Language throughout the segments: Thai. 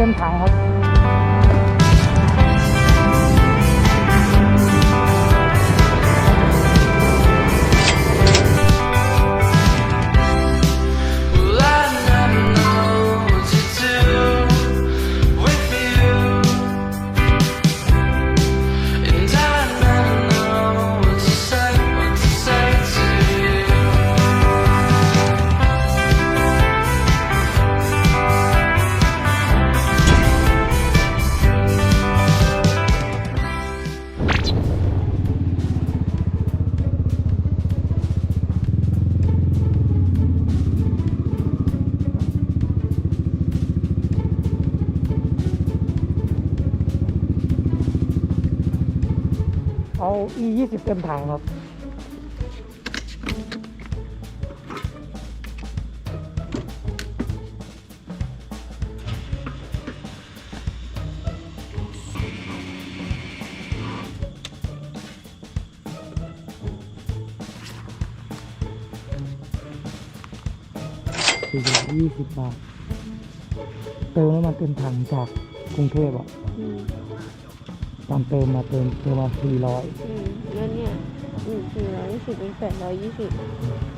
เส้ E 20เต็มถังครับ สี่สิบยี่สิบบาท เติมน้ำมันเต็มถังจากกรุงเทพอะ ตอนเติมมาเติมเติมมาสี่ร้อย อืมแล้วเนี่ยอืมสี่ร้อยยี่สิบเป็นแปดร้อยยี่สิบท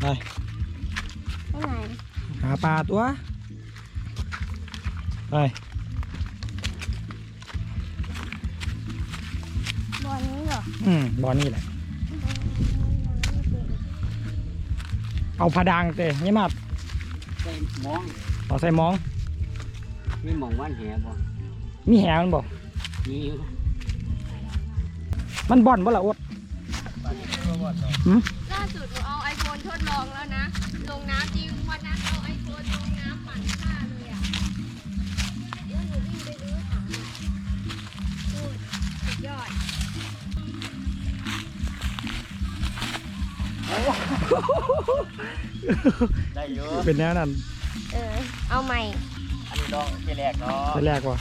ไปไหร่หาปลาตัว ไปบ่อนี้เหรออืมบ่อนี่แหละ เอาผาดังเตะนี่มาใส่หมองเอาใส่หมอง มีหมองว่านแหบ่มีแหมันบอกมีอยู่มันบ่อลบ่ละอดหืมาสุดหนูเอาไอโฟนทดลองแล้วนะ ลงน้ำจริงวันนั้นเอาไอโฟนลงน้ำปั่นฆ่าเลยอะแล้วหนูวิ่งไปรื้อถังอะโอ้ยสุดยอด ได้อยู่เป็นแนวนั้นเออ เอาใหม่ อันนี้ลองเจแรกเนาะแต่แรกว่า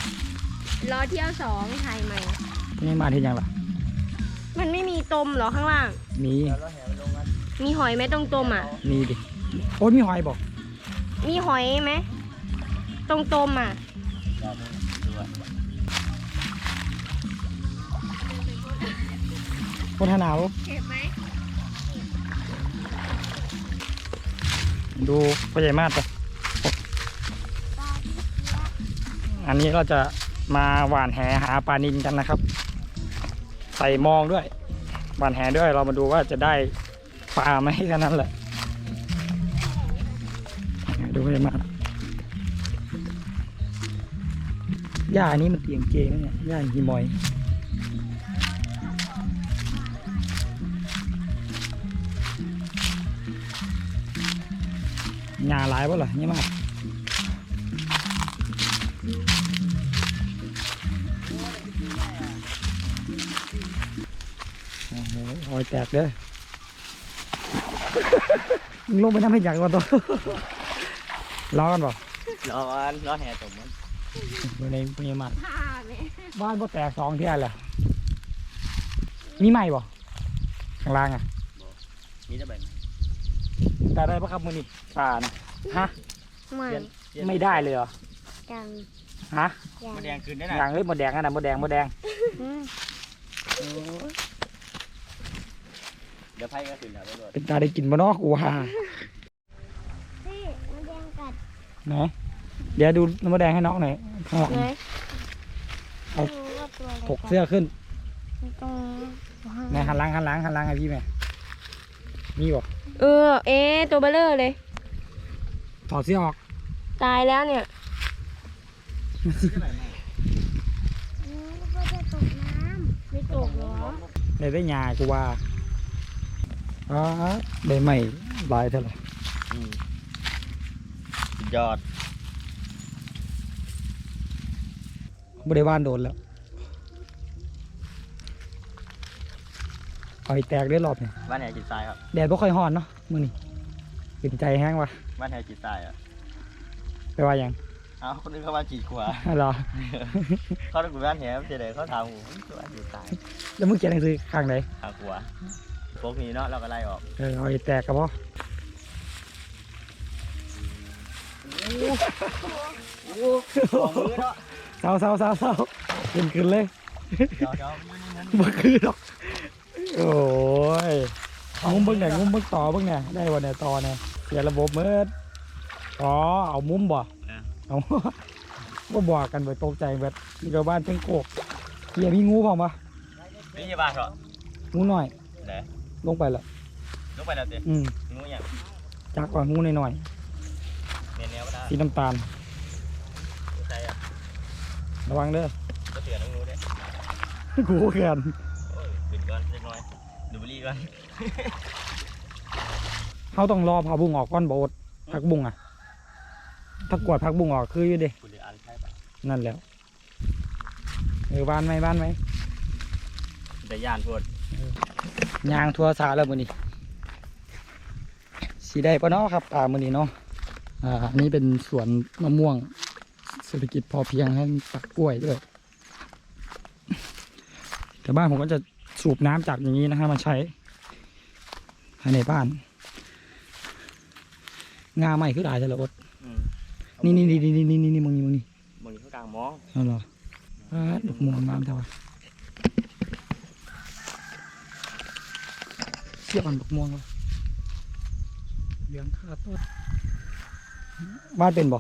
ล้อเที่ยวสองถ่ายใหม่ นี่มาที่ยังล่ะ มันไม่มีตมเหรอข้างล่างมี แล้วเราแหไปลงกัน มีหอยไหมตรงตมอะ มีดิ โอ้ยมีหอยบอกมีหอยไหมตรงตมอะอย่าเลยดูอะพัฒนาบ่เก็บไหมดูพ่อใหญ่มาดไปอันนี้เราจะมาหว่านแหหาปลานินกันนะครับ ใส่มองด้วย หว่านแหด้วยเรามาดูว่าจะได้ ปลาไหมแค่นั้นแหละ ดูพ่อใหญ่มาดหญ้าอันนี้มันเตียงเกงนะเนี่ยหญ้าหิมอยหญ้าหลายบ่ล่ะนี่มากโอ้โหหอยแตกเด้อมึง ลงไปน้ำให้อยากกว่าตัวร้อนบ่รอวันรอแห่ตกมันอยู่ในมีมันผ้าไหมบ้านบ่แตกสองเที่ยแหละมีไหมบ่ข้างล่างอะมีจะแบ่งแตการได้ปะครับมือนี่ป่านะฮะไม่เปลี่ยนเปลี่ยนไม่ได้เลยเหรอจังฮะยังมาแดงคืนได้อนะย่างเลยหมดแดงอะนะหมดแดงหมดแดงอืม เดี๋ยวไพ่ก็คืนแล้วด้วยเป็นตาได้กินบ่เนาะกูว่าพี่มันแดงกัดไหนเดี๋ยวดูน้ำมดแดงให้น้องหน่อยข้างหลังไหนเอาไม่รู้ว่าตัวอะไรถกเสื้อขึ้นมันตรงในหันหลังหันหลังหันหลังให้พี่แม่มีบอกเออ เอ๊ะตัวเบลเลอร์เลย ถอดเสื้อออกตายแล้วเนี่ยก็จะตกน้ำไม่ตกเหรอได้ได้ยากูว่า อ๋อได้ไม่ลายเท่าไหร่อืมสุดยอดไม่ได้ว่านโดนแล้วคอยแตกได้รอบเนี่ยบ้านแหจิตทรายครับแดดบ่ค่อยฮ้อนเนาะมื้อนี้เป็นใจแห้งว่ะบ้านแหจิตทรายอะไปว่าหยังเอ้าคนนึงเขาว่าจีขวาเหรอเขาต้องกูบ้านแหเจเดเขาถามผมบ้านจิตทรายแล้วมึงเขียนหนังสือข้างไหนทางขวา พวกนี้เนาะเราก็ไล่ออกเออเอาไอ้แตกกับพ่อสองมือเนาะเศร้าเศร้าเศร้าเศร้าขึ้นขึ้นเลยเดี๋ยวเดี๋ยวมือนี่นั้นบ่คือดอก โอ้ยเอางุ้มเบิ้งไหนงุ้มเบิ้งต่อเบิ้งเนี่ยได้วันไหนต่อเนี่ยเสียระบบเมื่ออ๋อเอามุมบ่เอาก็บอกกันไปตกใจแบบมีชาวบ้านเพิ่งโกกเฮียมีงูเปล่าปะนี่ยี่บ้านเหรองูหน่อย ไหน ลงไปแล้วลุกไปแล้วเต้อืมงูอย่างจากก่อนงูหน่อยเนียนแนวไม่ได้ๆสีน้ำตาลใช่อะระวังเด้อ ก็เตือนน้องงูด้วยกูเกินโอ้ยปิดก่อนเล็กน้อย ดูบุหรี่ก่อนเขาต้องรอผักบุ้งออกก้อนโบดผักบุ้งอะ ถ้ากวดผักบุ้งออกคืออยู่เดิคุณเดืออันใช่ปะนั่นแหล้วเออบ้านไหมบ้านไหมแต่ย่านพวด ยางทัวสาแล้วมือนี้สีได้ปะเนาะครับป่ามือนี้เนาะอ่าอันนี้เป็นสวนมะม่วงเศรษฐกิจพอเพียงให้มีปักกล้วยด้วยแต่บ้านผมก็จะสูบน้ำจากอย่างนี้นะฮะมาใช้ภายในบ้าน งาใหม่คือหลายแต่ละอดอืมนี่นี่นี่นี่นี่นี่นี่มึงนี่มึงนี่มึงอยู่ข้างกลางมองเอาเหรออ่าดอกม่วงงามเท่าไหร่ เสียบอันดอกม่วงวะเหลืองขาต้นบ้านเป็นบ่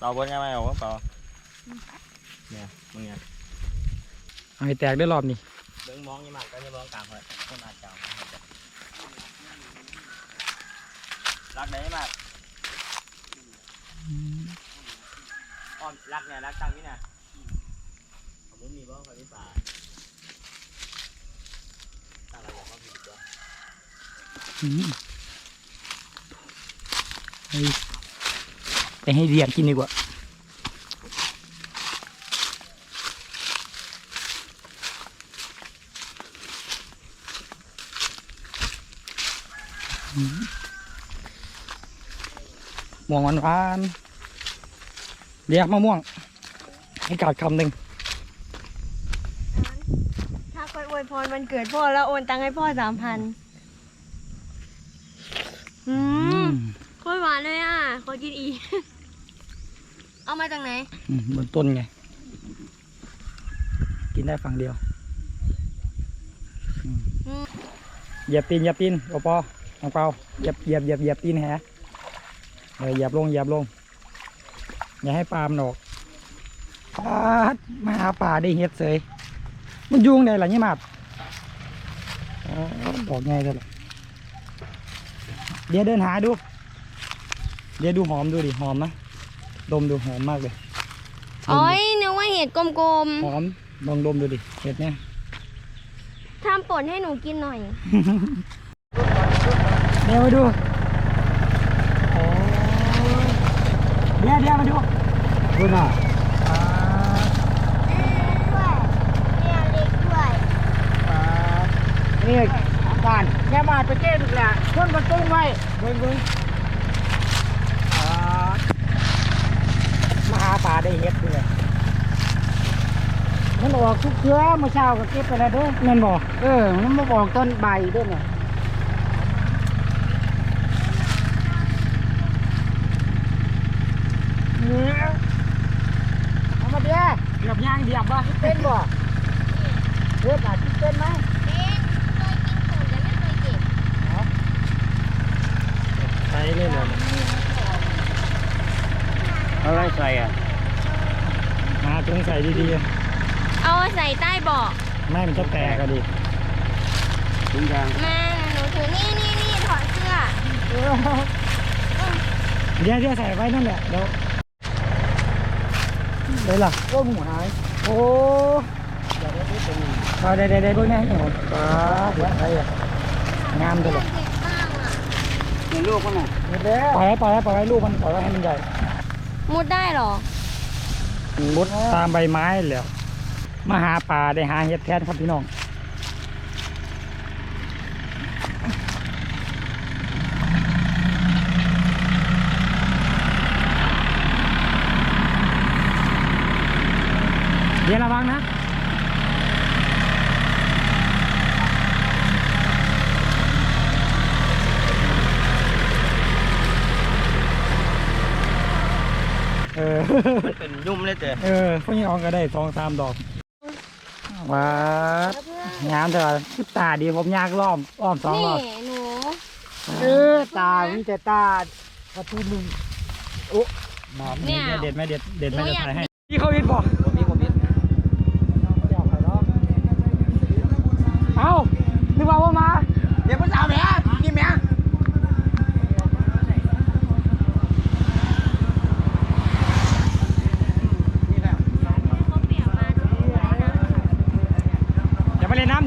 เราบนยังไงเอาเปล่าเนี่ยมึงเนี่ยไอ้แตกได้รอบนี้เบิ้งมองยังมากก็จะมองกลางเลยคนอาจจะรักไหนมากอ้อมรักเนี่ยรักตั้งนี่นะผมมีบ้างไฟไม่ป่าตั้งอะไรอย่างบ้างผิดตัว อืมให้ ไปให้เรียนกินดีกว่าม่วงหวานหวานๆเรียกมะม่วง ให้กาดคำหนึ่งถ้าคอยอวยพรวันเกิดพ่อแล้วโอนตังค์ให้พ่อสามพัน อือืมมโคตรหวานเลยอะ ขอกินอีก เอามาจากไหน อืมบนต้นไง กินได้ฝั่งเดียวอืมอืม เหยียบตีนเหยียบตีนโอปอของเปาเหยียบเหยียบเหยียบเหยียบตีนแหเออเหยียบลงเหยียบลง อย่าให้ปลามันออกปลาดมาหาปลาได้เฮ็ดเสยมันยุงได้หรอเนี่ยมาดอ๋อบอกไงกันล่ะ เดี๋ยวเดินหาดู เดี๋ยวดูหอมดูดิหอมนะดมดูหอมมากเลยดมโอ้ดูยนึกว่าเห็ดกลมหอมลองดมดูดิเห็ดเนี่ย ๆทำป่นให้หนูกินหน่อย เดี๋ยวมาดูโอ้เดี๋ยวเดี๋ยวมาดูดูหน่อยด้วยเนี่ยเล็ก แย่าาไปเก้ลูกหละขึ้นมันตุ้งไว้เบิ้งเมาหาป่าได้เห็ดเลยมันออกทุกเครือเมื่เช้าก็เก็บไปแล้วด้อเงินบอกเออ มันมาบอกต้นใบด้วยเนี่ยเอามาเดียเหยียบย่างเหยียบวะเป็นบ่เลือดอาจ เอาอะไรใส่อะมาตรงใส่ดีเอาใส่ใต้เบาะๆ ไม่มันจะแตกอะดิถุงยางมาหนูถือนี่นี่นี่ถอดเสื้อเดี๋ยวเดี๋ยวใส่ไว้นั่นแหละเดี๋ยวเลยล่ะโอ้หมูหาย โอ้เอาได้ได้ได้เบิ่งแน่นี่ผมป้าเดี๋ยวอะไรอะงามตัวเลยเก็บบ้างอะเลี้ยงลูกมันน่ะปล่อยไว้ปล่อยไว้ปล่อยไว้ลูกมันปล่อยไว้ให้มันใหญ่ มุดได้หรอ มุดตามใบไม้แล้วมาหาปลาได้หาเห็ดแทนครับพี่น้องเดี๋ยวระวังนะ ออมันเป็นยุ่มเลยเจ้เออพวกนี้ออกก็ได้สองสามดอกว้าดงามเถอะคือตาดีผมยากล้อมอ้อมสองนี่รอบหนูเออตามีแต่ตาประตูหนึ่งโอ้หมอมนี่เด็ดไหมเด็ดเด็ดไหมจะถ่ายให้พี่เขาอินบอก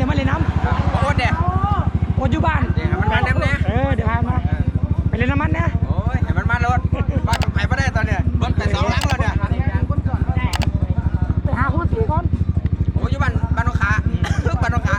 มาเล่นน้โคตรเด็ดำโอดอยู่บ้านเนี่ยมันมาเต็มเน่ยเออเดี๋ยวพามาไปเล่นน้ำมันนะโอ้ยเห็นมันมาโลดบ้านกับไผ่ไม่ได้ตอนเนี้ยเบิ้ไปสองลังแล้วเนี่ยไปหาคุณสีก่อนโอ้ยอยู่บ้านบ้านนองขา บ้านนองขา